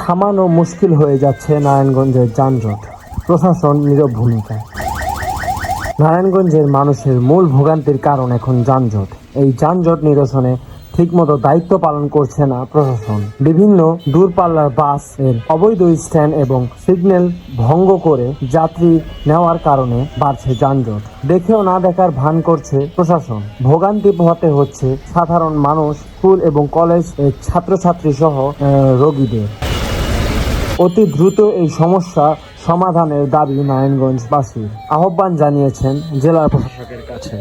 থামানো মুশকিল হয়ে যাচ্ছে নারায়ণগঞ্জের যানজট। প্রশাসন নীরব ভূমিকা। নারায়ণগঞ্জের মানুষের মূল ভোগান্তির কারণ এখন যানজট। এই যানজট নিরসনে ঠিকমতো দায়িত্ব পালন করছে না প্রশাসন। বিভিন্ন দূরপাল্লার বাসের অবৈধ স্ট্যান্ড এবং সিগন্যাল ভঙ্গ করে যাত্রী নেওয়ার কারণে বাড়ছে যানজট। দেখেও না দেখার ভান করছে প্রশাসন। ভোগান্তি পোহাতে হচ্ছে সাধারণ মানুষ, স্কুল এবং কলেজ ছাত্রছাত্রী সহ রোগীদের। অতি দ্রুত এই সমস্যা সমাধানের দাবি নারায়ণগঞ্জবাসী। আহ্বান জানিয়েছেন জেলা প্রশাসকের কাছে।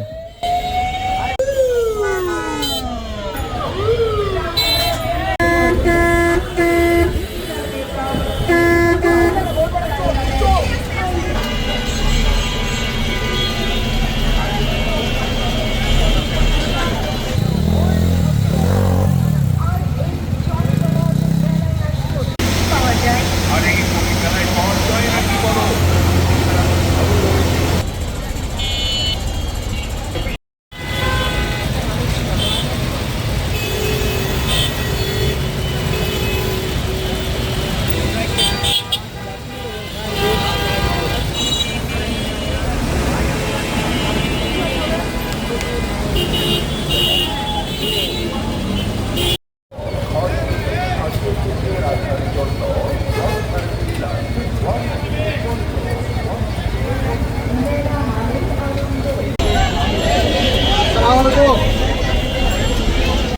వరకు